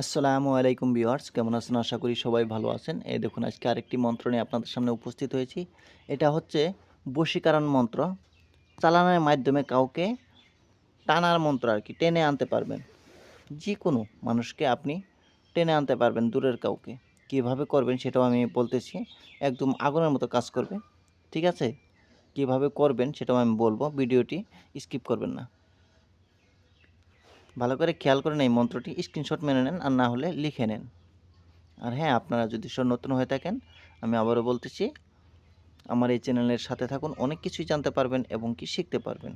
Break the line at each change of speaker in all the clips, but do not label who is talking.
আসসালামু আলাইকুম ভিউয়ার্স, কেমন আছেন? আশা করি সবাই ভালো আছেন। এই দেখুন, আজকে আরেকটি মন্ত্র নিয়ে আপনাদের সামনে উপস্থিত হয়েছি। এটা হচ্ছে বশীকরণ মন্ত্র। চালানোর মাধ্যমে কাউকে টানার মন্ত্র আর কি, টেনে আনতে পারবেন। যে কোনো মানুষকে আপনি টেনে আনতে পারবেন, দূরের কাউকে। কীভাবে করবেন সেটাও আমি বলতেছি। একদম আগুনের মতো কাজ করবে, ঠিক আছে? কীভাবে করবেন সেটাও আমি বলব, ভিডিওটি স্কিপ করবেন না। ভালো করে খেয়াল করেন এই মন্ত্রটি স্ক্রিনশট মেনে নেন আর না হলে লিখে নেন। আর হ্যাঁ আপনারা যদি সব নতুন হয়ে থাকেন, আমি আবারও বলতেছি, আমার এই চ্যানেলের সাথে থাকুন, অনেক কিছুই জানতে পারবেন এবং কি শিখতে পারবেন।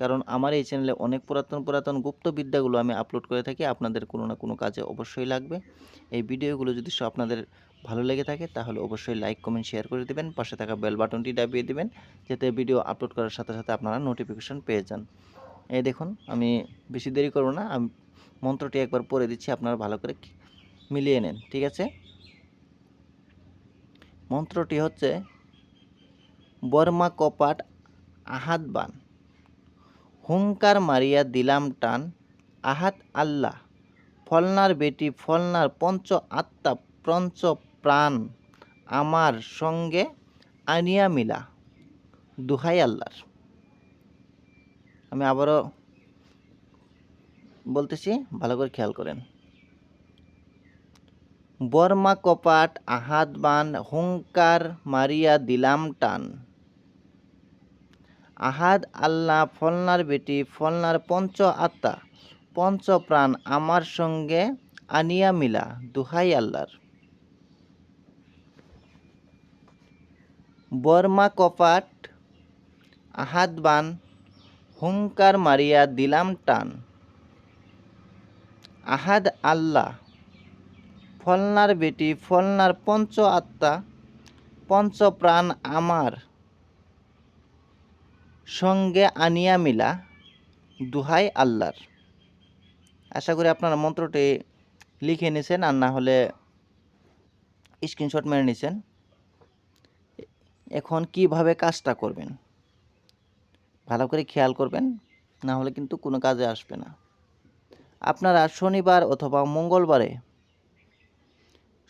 কারণ আমার এই চ্যানেলে অনেক পুরাতন পুরাতন গুপ্ত বিদ্যাগুলো আমি আপলোড করে থাকি, আপনাদের কোনো না কোনো কাজে অবশ্যই লাগবে। এই ভিডিওগুলো যদি সব আপনাদের ভালো লেগে থাকে, তাহলে অবশ্যই লাইক কমেন্ট শেয়ার করে দেবেন, পাশে থাকা বেল বাটনটি দাবিয়ে দেবেন, যাতে ভিডিও আপলোড করার সাথে সাথে আপনারা নোটিফিকেশন পেয়ে যান। এই দেখুন, আমি বেশি দেরি করব না, আমি, মন্ত্রটি একবার পড়ে দিচ্ছি, আপনারা ভালো করে মিলিয়ে নেন, ঠিক আছে? মন্ত্রটি হচ্ছে বর্মা কপাট আহাত বান, হুঙ্কার মারিয়া দিলাম টান, আহাত আল্লাহ, ফলনার বেটি, ফলনার পঞ্চ আত্মা, পঞ্চ প্রাণ, আমার সঙ্গে আনিয়া মিলা, দুহাই আল্লাহর। আমি আবারও বলতেছি, ভালো করে খেয়াল করেন। বর্মা কপাট আহাত বান, হুঙ্কার মারিয়া দিলাম টান। আহাদ আল্লাহ, ফলনার বেটি, ফলনার পঞ্চ আত্মা, পঞ্চ প্রাণ আমার সঙ্গে আনিয়া মিলা, দুহাই আল্লাহর। বর্মা কপাট আহাত বান হুঙ্কার মারিয়া দিলাম টান। আহাদ আল্লাহ, ফলনার বেটি, ফলনার পঞ্চ আত্মা, পঞ্চ প্রাণ আমার। সঙ্গে আনিয়া মিলা দুহাই আল্লাহর। আশা করি আপনারা মন্ত্রটি লিখে নিয়েছেন আর না হলে স্ক্রিনশট মেরে নিয়েছেন এখন কীভাবে কাজটা করবেন? ভালো করে খেয়াল করবেন, না হলে কিন্তু কোনো কাজে আসবে না। আপনারা শনিবার অথবা মঙ্গলবারে,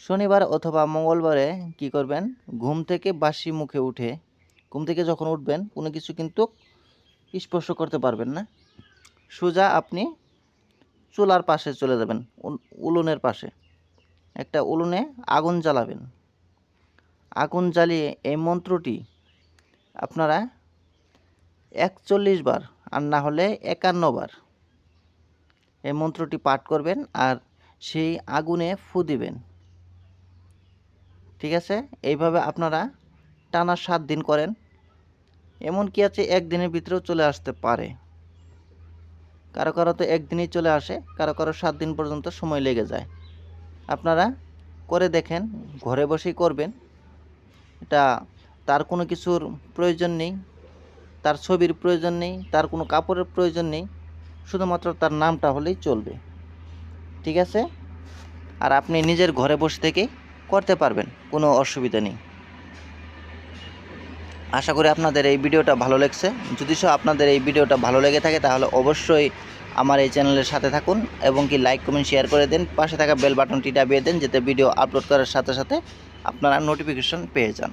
শনিবার অথবা মঙ্গলবারে কি করবেন? ঘুম থেকে বাসি মুখে উঠে, ঘুম থেকে যখন উঠবেন, কোনো কিছু কিন্তু স্পর্শ করতে পারবেন না। সোজা আপনি চুলার পাশে চলে যাবেন উনুনের পাশে। একটা উলুনে আগুন জ্বালাবেন। আগুন জ্বালিয়ে এই মন্ত্রটি আপনারা একচল্লিশ বার আর না হলে একান্ন বার। এই মন্ত্রটি পাঠ করবেন আর সেই আগুনে ফু দিবেন। ঠিক আছে? এইভাবে আপনারা টানা সাত দিন করেন। এমন কি আছে একদিনের ভিতরেও চলে আসতে পারে। কারও কারও তো একদিনেই চলে আসে, কারও কারও সাত দিন পর্যন্ত সময় লেগে যায়। আপনারা করে দেখেন, ঘরে বসেই করবেন। এটা তার কোনো কিছুর প্রয়োজন নেই। তার ছবির প্রয়োজন নেই, তার কোনো কাপড়ের প্রয়োজন নেই, শুধুমাত্র তার নামটা হলেই চলবে। ঠিক আছে? আর আপনি নিজের ঘরে বসে থেকে করতে পারবেন, কোনো অসুবিধা নেই। আশা করি আপনাদের এই ভিডিওটা ভালো লাগছে। যদি সব আপনাদের এই ভিডিওটা ভালো লেগে থাকে, তাহলে অবশ্যই আমার এই চ্যানেলের সাথে থাকুন এবং কি লাইক, কমেন্ট, শেয়ার করে দেন, পাশে থাকা বেল বাটনটি দাবিয়ে দেন, যাতে ভিডিও আপলোড করার সাথে সাথে আপনারা নোটিফিকেশন পেয়ে যান।